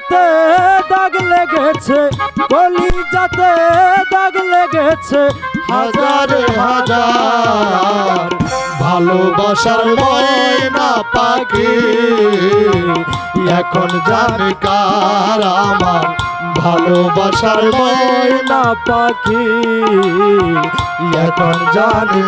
যাতে দাগ লেগেছে কলি যাতে দাগ লেগেছে, হাজারে হাজার ভালোবাসার ময়না পাখি। এখন জানি কার আমার ভালোবাসার ময়না পাখি। এখন জানি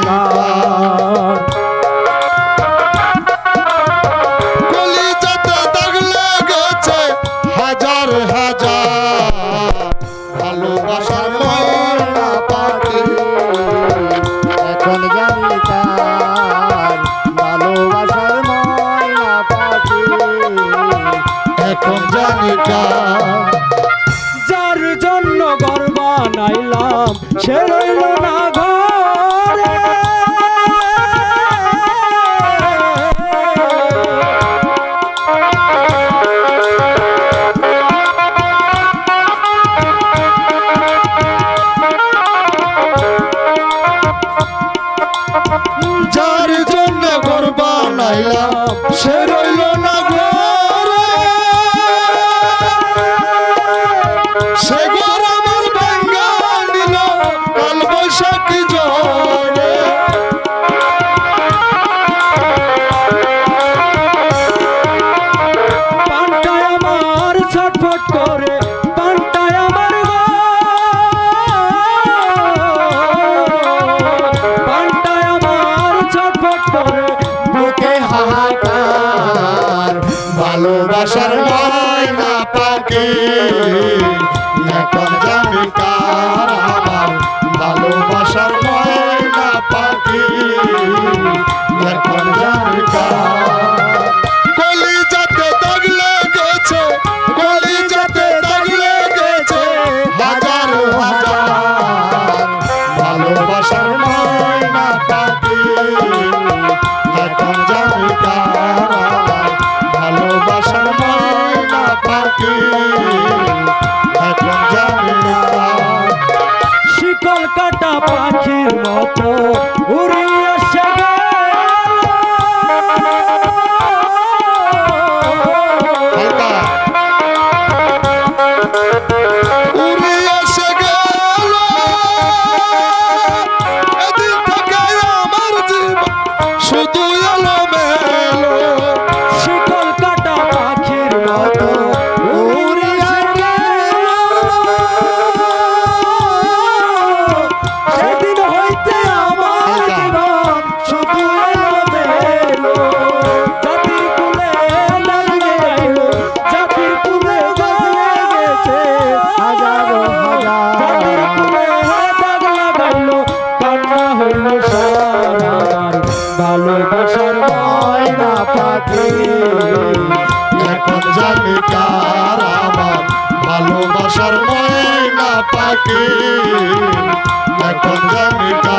প্রেমিকা যার জন্য গর্বা সে রইল না ঘরে। যার জন্য গর্বা নাইলাম সে রইল না পাকে মতো প্রাণটার আমার ভালোবাসার ময়না পাখি। এখন জানিটা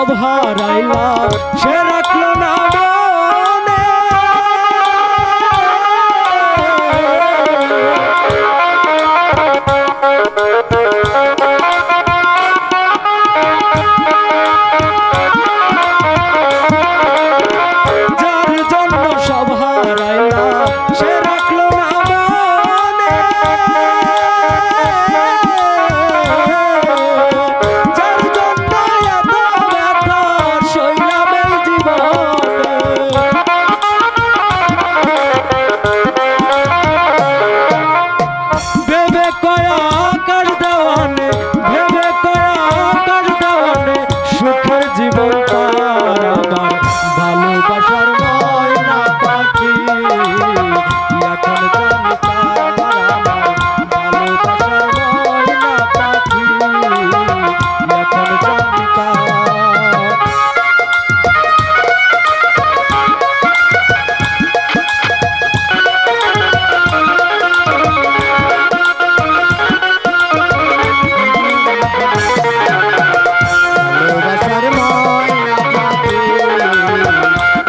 সব হারাইলা সে রাখল না